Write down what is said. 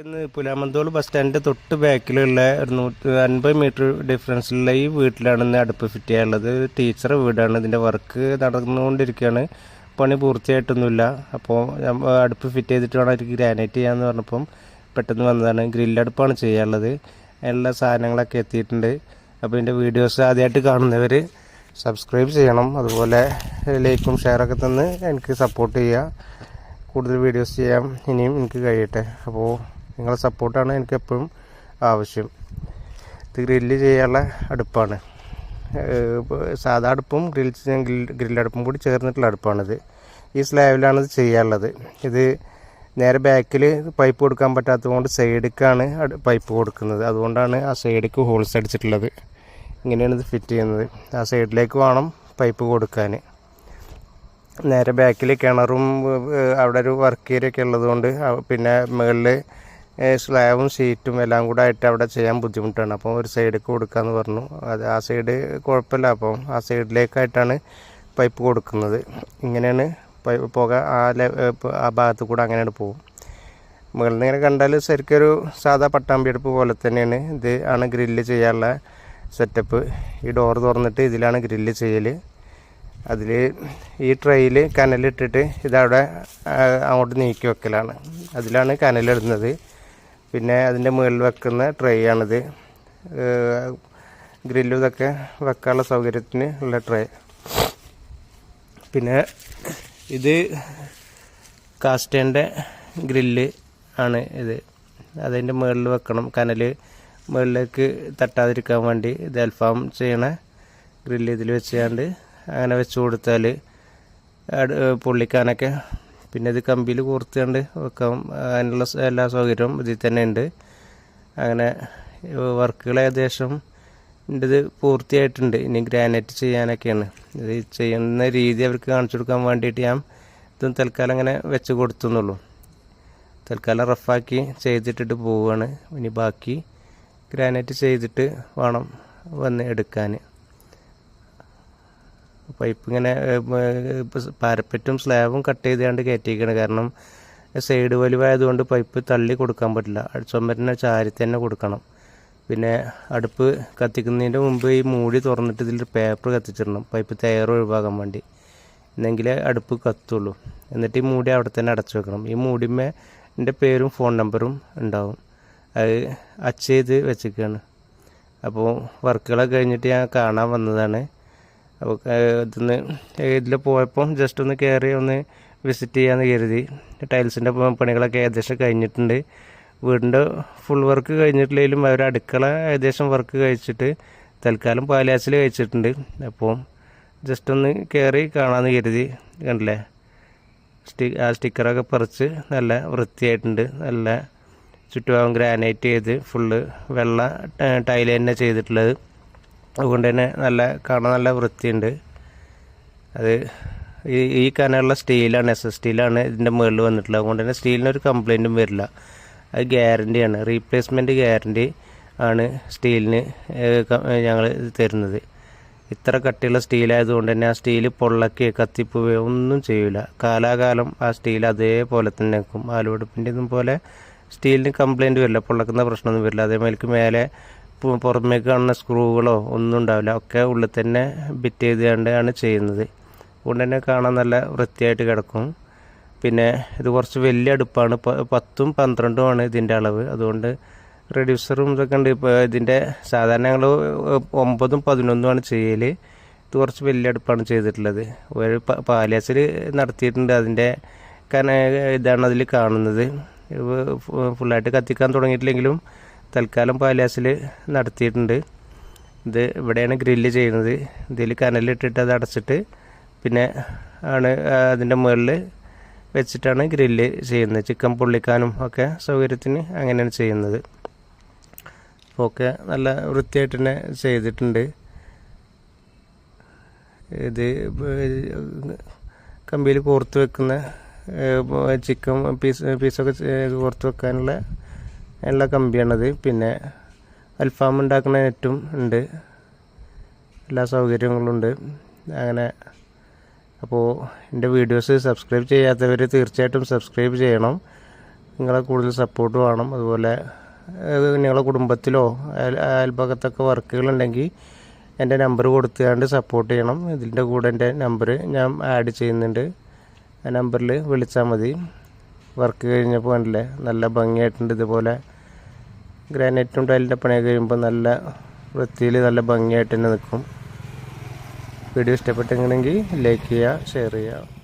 ഇന്ന് പുലാമന്തോൾ ബസ് സ്റ്റാൻഡിന്റെ തൊട്ട് ബാക്കിലുള്ള ഒരു നൂറ്റി അൻപത് മീറ്റർ ഡിഫറൻസിലുള്ള ഈ വീട്ടിലാണ് ഇന്ന് അടുപ്പ് ഫിറ്റ് ചെയ്യാനുള്ളത്. ടീച്ചറെ വീടാണ്. ഇതിന്റെ വർക്ക് നടന്നുകൊണ്ടിരിക്കുകയാണ്. പണി പൂർത്തിയായിട്ടൊന്നുമില്ല. അപ്പോൾ അടുപ്പ് ഫിറ്റ് ചെയ്തിട്ട് വേണം അവർക്ക് ഗ്രാനൈറ്റ് ചെയ്യാമെന്ന് പറഞ്ഞപ്പം പെട്ടെന്ന് വന്നതാണ്. ഗ്രില്ലടുപ്പാണ് ചെയ്യാനുള്ളത്. എല്ലാ സാധനങ്ങളൊക്കെ എത്തിയിട്ടുണ്ട്. അപ്പോൾ ഇതിന്റെ വീഡിയോസ് ആദ്യമായിട്ട് കാണുന്നവർ സബ്സ്ക്രൈബ് ചെയ്യണം. അതുപോലെ ലൈക്കും ഷെയറൊക്കെ തന്ന് എനിക്ക് സപ്പോർട്ട് ചെയ്യുക. കൂടുതൽ വീഡിയോസ് ചെയ്യാം ഇനിയും എനിക്ക് കഴിയട്ടെ. അപ്പോൾ നിങ്ങളുടെ സപ്പോർട്ടാണ് എനിക്ക് എപ്പോഴും ആവശ്യം. ഇത് ഗ്രില്ല് ചെയ്യാനുള്ള അടുപ്പാണ്. സാധാ അടുപ്പും ഗ്രിൽ ഗ്രില്ലടുപ്പും കൂടി ചേർന്നിട്ടുള്ള അടുപ്പാണിത്. ഈ സ്ലാബിലാണ് ഇത് ചെയ്യാനുള്ളത്. ഇത് നേരെ ബാക്കിൽ പൈപ്പ് കൊടുക്കാൻ പറ്റാത്തത് കൊണ്ട് സൈഡിലേക്കാണ് പൈപ്പ് കൊടുക്കുന്നത്. അതുകൊണ്ടാണ് ആ സൈഡിലേക്ക് ഹോൾസ് അടിച്ചിട്ടുള്ളത്. ഇങ്ങനെയാണ് ഇത് ഫിറ്റ് ചെയ്യുന്നത്. ആ സൈഡിലേക്ക് വേണം പൈപ്പ് കൊടുക്കാൻ നേരെ ബാക്കിൽ കിണറും അവിടെ ഒരു വർക്ക് ഏരിയ ഒക്കെ ഉള്ളതുകൊണ്ട് പിന്നെ മുകളിൽ സ്ലാബും ഷീറ്റും എല്ലാം കൂടെ ആയിട്ട് അവിടെ ചെയ്യാൻ ബുദ്ധിമുട്ടാണ്. അപ്പോൾ ഒരു സൈഡിലേക്ക് കൊടുക്കാമെന്ന് പറഞ്ഞു. അത് ആ സൈഡ് കുഴപ്പമില്ല. അപ്പം ആ സൈഡിലേക്കായിട്ടാണ് പൈപ്പ് കൊടുക്കുന്നത്. ഇങ്ങനെയാണ് പുക ആ ആ ഭാഗത്ത് കൂടെ അങ്ങനെയാണ് പോകും. മുകളിൽ നിന്ന് ഇങ്ങനെ കണ്ടാൽ ശരിക്കൊരു സാധാ പട്ടാമ്പിയെടുപ്പ് പോലെ തന്നെയാണ്. ഇത് ആണ് ഗ്രില്ല് ചെയ്യാനുള്ള സെറ്റപ്പ് ഈ ഡോർ തുറന്നിട്ട് ഇതിലാണ് ഗ്രില്ല് ചെയ്യൽ അതിൽ ഈ ട്രെയിൽ കനലിട്ടിട്ട് ഇതവിടെ അങ്ങോട്ട് നീക്കി വെക്കലാണ്. അതിലാണ് കനലിടുന്നത് പിന്നെ അതിന്റെ മുകളിൽ വെക്കുന്ന ട്രേ ആണിത്. ഗ്രില്ലും ഇതൊക്കെ വെക്കാനുള്ള സൗകര്യത്തിന് ഉള്ള ട്രേ പിന്നെ ഇത് കാസ്റ്റേന്റെ ഗ്രില്ല് ആണ് ഇത്. അതിന്റെ മുകളിൽ വെക്കണം. കനൽ മുകളിലേക്ക് തട്ടാതിരിക്കാൻ വേണ്ടി ഇത് അൽഫാം ചെയ്യണ ഗ്രില്ല് ഇതിൽ വെച്ചാണ്ട് അങ്ങനെ വെച്ച് കൊടുത്താൽ പൊള്ളിക്കാനൊക്കെ പിന്നെ ഇത് കമ്പിയിൽ കോർത്തുകൊണ്ട് വെക്കാം. അതിനുള്ള എല്ലാ സൗകര്യവും ഇതിൽ തന്നെ ഉണ്ട്. അങ്ങനെ വർക്കുകൾ ഏകദേശം ഇത് പൂർത്തിയായിട്ടുണ്ട്. ഇനി ഗ്രാനൈറ്റ് ചെയ്യാനൊക്കെയാണ്. ഇത് ചെയ്യുന്ന രീതി അവർക്ക് കാണിച്ചു കൊടുക്കാൻ വേണ്ടിയിട്ട് ഞാൻ ഇതും തൽക്കാലം അങ്ങനെ വെച്ച് കൊടുത്തുന്നുള്ളൂ. തൽക്കാലം റഫാക്കി ചെയ്തിട്ടിട്ട് പോവുകയാണ്. ഇനി ബാക്കി ഗ്രാനൈറ്റ് ചെയ്തിട്ട് വേണം വന്ന് എടുക്കാൻ. പൈപ്പ് ഇങ്ങനെ പാരപ്പറ്റും സ്ലാബും കട്ട് ചെയ്താണ്ട് കയറ്റിയിരിക്കുകയാണ് കാരണം സൈഡ് വലിവായതുകൊണ്ട് പൈപ്പ് തള്ളി കൊടുക്കാൻ പറ്റില്ല. ചുമരിനെ ചാരി തന്നെ കൊടുക്കണം. പിന്നെ അടുപ്പ് കത്തിക്കുന്നതിന്റെ മുമ്പ് ഈ മൂടി തുറന്നിട്ട് ഇതിൽ പേപ്പർ കത്തിച്ചിടണം. പൈപ്പ് തയർ ഒഴിവാക്കാൻ വേണ്ടി. എന്നെങ്കിലേ അടുപ്പ് കത്തുള്ളൂ. എന്നിട്ട് ഈ മൂടി അവിടെ തന്നെ അടച്ചു വെക്കണം. ഈ മൂടിമേ എന്റെ പേരും ഫോൺ നമ്പറും ഉണ്ടാവും. അത് അച്ച് ചെയ്ത് വെച്ചിരിക്കുകയാണ്. അപ്പോൾ വർക്കുകളൊക്കെ കഴിഞ്ഞിട്ട് ഞാൻ കാണാൻ വന്നതാണ്. അപ്പോൾ ഇതിന്ന് ഇതിൽ പോയപ്പോൾ ജസ്റ്റ് ഒന്ന് കയറി ഒന്ന് വിസിറ്റ് ചെയ്യാമെന്ന് കരുതി. ടൈൽസിന്റെ പണികളൊക്കെ ഏകദേശം കഴിഞ്ഞിട്ടുണ്ട്. വീടിന്റെ ഫുൾ വർക്ക് കഴിഞ്ഞിട്ടില്ലെങ്കിലും അവർ അടുക്കള ഏകദേശം വർക്ക് കഴിച്ചിട്ട് തൽക്കാലം പാലാസിൽ കഴിച്ചിട്ടുണ്ട്. അപ്പോൾ ജസ്റ്റ് ഒന്ന് കയറി കാണാമെന്ന് കരുതി കണ്ടില്ലേ? സ്റ്റി ആ സ്റ്റിക്കറൊക്കെ പറിച്ച് നല്ല വൃത്തിയായിട്ടുണ്ട്. നല്ല ചുറ്റുഭാഗം ഗ്രാനൈറ്റ് ചെയ്ത് ഫുള്ള് വെള്ള ടൈൽ തന്നെ ചെയ്തിട്ടുള്ളത്. അതുകൊണ്ട് തന്നെ നല്ല കാണാൻ നല്ല വൃത്തിയുണ്ട്. അത് ഈ ഈ കനമുള്ള സ്റ്റീലാണ് എസ് എസ് സ്റ്റീലാണ് ഇതിന്റെ മുകളിൽ വന്നിട്ടുള്ളത്. അതുകൊണ്ട് തന്നെ സ്റ്റീലിന് ഒരു കംപ്ലൈന്റും വരില്ല. അത് ഗ്യാരണ്ടിയാണ്. റീപ്ലേസ്മെന്റ് ഗ്യാരണ്ടി ആണ് സ്റ്റീലിന് ഞങ്ങൾ തരുന്നത്. ഇത്ര കട്ടിയുള്ള സ്റ്റീലായതുകൊണ്ട് തന്നെ ആ സ്റ്റീൽ പൊള്ളക്കി കത്തിപ്പോവുകയോ ഒന്നും ചെയ്യില്ല കാലാകാലം ആ സ്റ്റീൽ അതേപോലെ തന്നെ നിൽക്കും. ആലുവടുപ്പിന്റെ ഇതും പോലെ സ്റ്റീലിന് കംപ്ലൈന്റ് വരില്ല. പൊള്ളക്കുന്ന പ്രശ്നമൊന്നും വരില്ല. അതേമാതിരിക്ക് മേലെ പുറമേക്ക് കാണുന്ന സ്ക്രൂകളോ ഒന്നും ഉണ്ടാവില്ല. ഒക്കെ ഉള്ളിൽ തന്നെ ബിറ്റ് ചെയ്തുകൊണ്ടാണ് ചെയ്യുന്നത്. അതുകൊണ്ട് തന്നെ കാണാൻ നല്ല വൃത്തിയായിട്ട് കിടക്കും. പിന്നെ ഇത് കുറച്ച് വലിയ അടുപ്പാണ്. പത്തും പത്തും പന്ത്രണ്ടുമാണ് ഇതിന്റെ അളവ്. അതുകൊണ്ട് റെഡ്യൂസറും ഇതൊക്കെ ഉണ്ട്. ഇപ്പോൾ ഇതിന്റെ സാധാരണ ഞങ്ങൾ ഒമ്പതും പതിനൊന്നുമാണ് ചെയ്യൽ ഇത് കുറച്ച് വലിയ അടുപ്പാണ് ചെയ്തിട്ടുള്ളത്. ഒരു പാലാച്ചിൽ നടത്തിയിട്ടുണ്ട്. അതിന്റെ കന ഇതാണ് അതിൽ കാണുന്നത്. ഫുള്ളായിട്ട് കത്തിക്കാൻ തുടങ്ങിയിട്ടില്ലെങ്കിലും തൽക്കാലം പാലാസിൽ നടത്തിയിട്ടുണ്ട്. ഇത് ഇവിടെയാണ് ഗ്രില്ല് ചെയ്യുന്നത്. ഇതിൽ കനലിട്ടിട്ട് അത് അടച്ചിട്ട് പിന്നെ ആണ് അതിന്റെ മുകളിൽ വെച്ചിട്ടാണ് ഗ്രില്ല് ചെയ്യുന്നത്. ചിക്കൻ പൊള്ളിക്കാനും ഒക്കെ സൗകര്യത്തിന് അങ്ങനെയാണ് ചെയ്യുന്നത്. അപ്പോൾ ഒക്കെ നല്ല വൃത്തിയായിട്ട് തന്നെ ചെയ്തിട്ടുണ്ട്. ഇത് കമ്പിയിൽ കോർത്ത് വെക്കുന്ന ചിക്കൻ പീസ് പീസൊക്കെ കോർത്ത് വെക്കാനുള്ള ഉള്ള കമ്പിയാണത്. പിന്നെ അൽഫാം ഉണ്ടാക്കുന്ന നെറ്റും ഉണ്ട്. എല്ലാ സൗകര്യങ്ങളും ഉണ്ട് അങ്ങനെ അപ്പോൾ എന്റെ വീഡിയോസ് സബ്സ്ക്രൈബ് ചെയ്യാത്തവർ തീർച്ചയായിട്ടും സബ്സ്ക്രൈബ് ചെയ്യണം. നിങ്ങളെ കൂടുതൽ സപ്പോർട്ട് വേണം. അതുപോലെ നിങ്ങളുടെ നിങ്ങളെ കുടുംബത്തിലോ അയൽ അയൽഭാഗത്തൊക്കെ വർക്കുകളുണ്ടെങ്കിൽ എന്റെ നമ്പർ കൊടുത്തുകൊണ്ട് സപ്പോർട്ട് ചെയ്യണം. ഇതിന്റെ കൂടെ എന്റെ നമ്പർ ഞാൻ ആഡ് ചെയ്യുന്നുണ്ട്. ആ നമ്പറിൽ വിളിച്ചാൽ മതി. വർക്ക് കഴിഞ്ഞപ്പോൾ കണ്ടില്ലേ? നല്ല ഭംഗിയായിട്ടുണ്ട് ഇതുപോലെ. ഗ്രാനൈറ്റും ടൈലിന്റെ പണിയൊക്കെ കഴിയുമ്പോൾ നല്ല വൃത്തിയിൽ നല്ല ഭംഗിയായിട്ട് തന്നെ നിൽക്കും. വീഡിയോ ഇഷ്ടപ്പെട്ടെങ്കിൽ ലൈക്ക് ചെയ്യുക ഷെയർ ചെയ്യുക.